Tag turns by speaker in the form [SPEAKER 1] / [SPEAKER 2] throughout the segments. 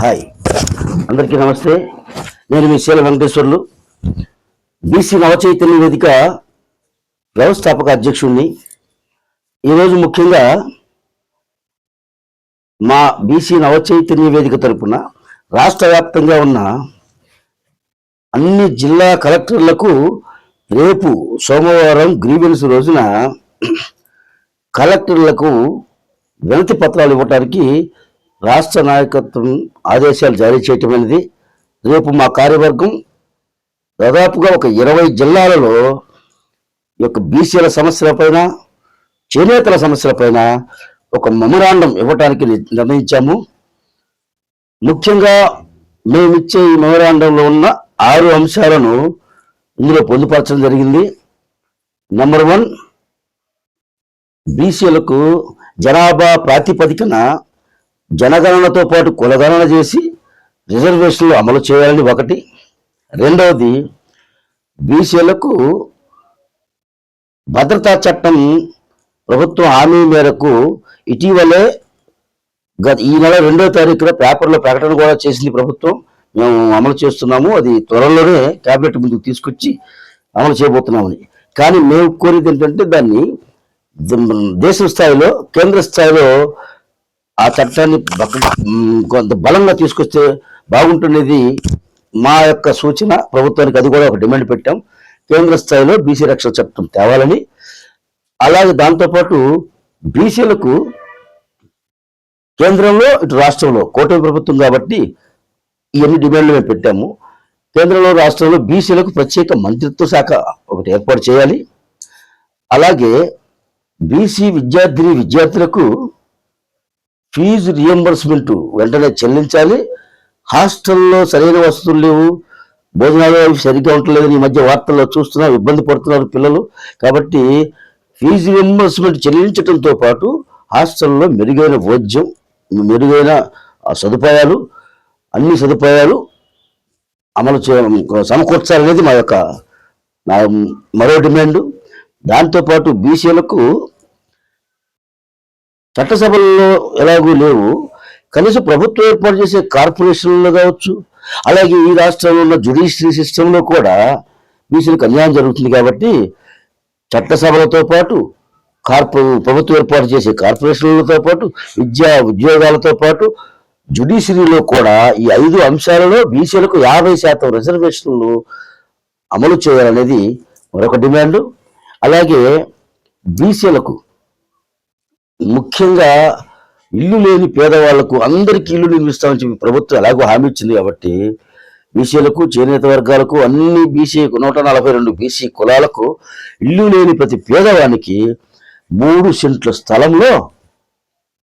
[SPEAKER 1] Hi. అందరికీ నమస్తే. నేను మీ శీల వెంకటేశ్వర్లు. బీసీ నవచైతన్య వేదిక వ్యవస్థాపక అధ్యక్షుడిని ఈరోజు ముఖ్యంగా మా బీసీ నవచైతన్య వేదిక తరపున రాష్ట్ర వ్యాప్తంగా ఉన్న అన్ని జిల్లా కలెక్టర్లకు రేపు సోమవారం గ్రీవెన్స్ రోజున కలెక్టర్లకు వినతి పత్రాలు ఇవ్వటానికి రాష్ట్ర నాయకత్వం ఆదేశాలు జారీ చేయటం అనేది రేపు మా కార్యవర్గం దాదాపుగా ఒక ఇరవై జిల్లాలలో ఈ యొక్క బీసీల సమస్యలపైన చేనేతల సమస్యలపైన ఒక మెమరాండం ఇవ్వటానికి ని- నిర్ణయించాము. ముఖ్యంగా మేమిచ్చే ఈ మెమరాండంలో ఉన్న ఆరు అంశాలను ఇందులో పొందుపరచడం జరిగింది. నెంబర్ వన్ బీసీలకు జనాభా ప్రాతిపదికన జనగణనతో పాటు కులగణన చేసి రిజర్వేషన్లు అమలు చేయాలని ఒకటి. రెండవది బీసీలకు భద్రతా చట్టం ప్రభుత్వం హామీ మేరకు ఇటీవలే గత ఈ నెల రెండో తారీఖున పేపర్లో ప్రకటన కూడా చేసింది ప్రభుత్వం. మేము అమలు చేస్తున్నాము. అది త్వరలోనే క్యాబినెట్ ముందుకు తీసుకొచ్చి అమలు చేయబోతున్నామని. కానీ మేము కోరేది ఏంటంటే దాన్ని దేశ స్థాయిలో కేంద్ర స్థాయిలో ఆ చట్టాన్ని కొంత బలంగా తీసుకొస్తే బాగుంటున్నది మా యొక్క సూచన. ప్రభుత్వానికి అది కూడా ఒక డిమాండ్ పెట్టాం. కేంద్ర స్థాయిలో బీసీ రక్షణ చట్టం తేవాలని. అలాగే దాంతోపాటు బీసీలకు కేంద్రంలో ఇటు రాష్ట్రంలో కూటమి ప్రభుత్వం కాబట్టి ఇవన్నీ డిమాండ్లు మేము పెట్టాము. కేంద్రంలో రాష్ట్రంలో బీసీలకు ప్రత్యేక మంత్రిత్వ శాఖ ఒకటి ఏర్పాటు చేయాలి. అలాగే బీసీ విద్యార్థిని విద్యార్థులకు ఫీజు రియంబర్స్మెంట్ వెంటనే చెల్లించాలి. హాస్టల్లో సరైన వసతులు లేవు. భోజనాలు అవి సరిగ్గా ఉండలేదు ఈ మధ్య వార్తల్లో చూస్తున్నాం ఇబ్బంది పడుతున్నారు పిల్లలు. కాబట్టి ఫీజు రియంబర్స్మెంట్ చెల్లించడంతో పాటు హాస్టల్లో మెరుగైన వైద్యం మెరుగైన సదుపాయాలు అన్ని సదుపాయాలు అమలు చేయడం సమకూర్చాలనేది మా యొక్క నా మరో డిమాండ్. దాంతోపాటు బీసీలకు చట్టసభల్లో ఎలాగూ లేవు. కనీసం ప్రభుత్వం ఏర్పాటు చేసే కార్పొరేషన్లు కావచ్చు అలాగే ఈ రాష్ట్రంలో ఉన్న జ్యుడిషియరీ సిస్టంలో కూడా బీసీలకు అన్యాయం జరుగుతుంది కాబట్టి చట్టసభలతో పాటు కార్పొ ప్రభుత్వం ఏర్పాటు చేసే కార్పొరేషన్లతో పాటు విద్యా ఉద్యోగాలతో పాటు జ్యుడిషియరీలో కూడా ఈ ఐదు అంశాలలో బీసీలకు యాభై శాతం రిజర్వేషన్లు అమలు చేయాలనేది మరొక డిమాండ్. అలాగే బీసీలకు ముఖ్యంగా ఇల్లు లేని పేదవాళ్ళకు అందరికీ ఇల్లు నిర్మిస్తామని చెప్పి ప్రభుత్వం ఎలాగో హామీ ఇచ్చింది కాబట్టి బీసీలకు చేనేత వర్గాలకు అన్ని బీసీ నూట నలభై రెండు బీసీ కులాలకు ఇల్లు లేని ప్రతి పేదవానికి మూడు సెంట్ల స్థలంలో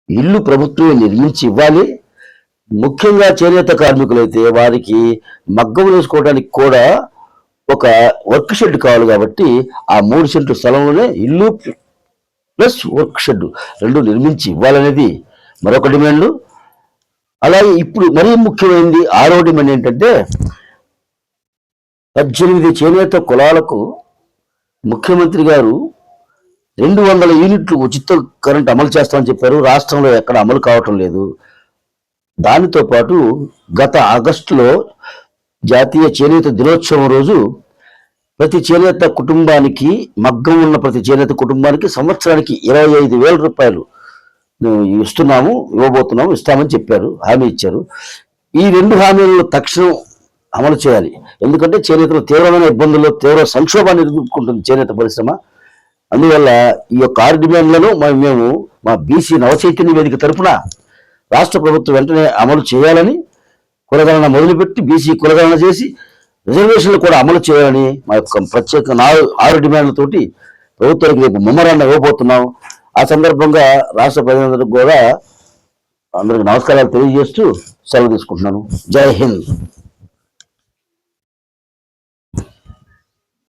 [SPEAKER 1] ఇల్లు ప్రభుత్వమే నిర్మించి ఇవ్వాలి. ముఖ్యంగా చేనేత కార్మికులైతే వారికి మగ్గం వేసుకోవడానికి కూడా ఒక వర్క్ షెడ్ కావాలి కాబట్టి ఆ మూడు సెంట్ల స్థలంలోనే ఇల్లు ప్లస్ వర్క్ షెడ్ రెండు నిర్మించి ఇవ్వాలనేది మరొక డిమాండ్. అలాగే ఇప్పుడు మరీ ముఖ్యమైనది ఆరో డిమాండ్ ఏంటంటే పద్దెనిమిది చేనేత కులాలకు ముఖ్యమంత్రి గారు రెండు వందల యూనిట్లు ఉచిత కరెంట్ అమలు చేస్తామని చెప్పారు. రాష్ట్రంలో ఎక్కడ అమలు కావటం లేదు. దానితో పాటు గత ఆగస్టులో జాతీయ చేనేత దినోత్సవం రోజు ప్రతి చేనేత కుటుంబానికి మగ్గం ఉన్న ప్రతి చేనేత కుటుంబానికి సంవత్సరానికి ఇరవై ఐదు వేల రూపాయలు మేము ఇస్తున్నాము ఇవ్వబోతున్నాము ఇస్తామని చెప్పారు హామీ ఇచ్చారు. ఈ రెండు హామీలను తక్షణం అమలు చేయాలి. ఎందుకంటే చేనేతలు తీవ్రమైన ఇబ్బందుల్లో తీవ్ర సంక్షోభాన్ని ఎదుర్కొంటుంది చేనేత పరిశ్రమ. అందువల్ల ఈ యొక్క ఆరు డిమాండ్లను మేము మా బీసీ నవచైతన్య వేదిక తరఫున రాష్ట్ర ప్రభుత్వం వెంటనే అమలు చేయాలని కులగణన మొదలుపెట్టి బీసీ కులగణన చేసి రిజర్వేషన్లు కూడా అమలు చేయాలని మా యొక్క ప్రత్యేక నాలుగు ఆరు డిమాండ్లతోటి ప్రభుత్వానికి రేపు మెమరాండం ఇవ్వబోతున్నాం. ఆ సందర్భంగా రాష్ట్ర ప్రజలందరికీ కూడా అందరికి నమస్కారాలు తెలియజేస్తూ సెలవు తీసుకుంటున్నాను. జై హింద్.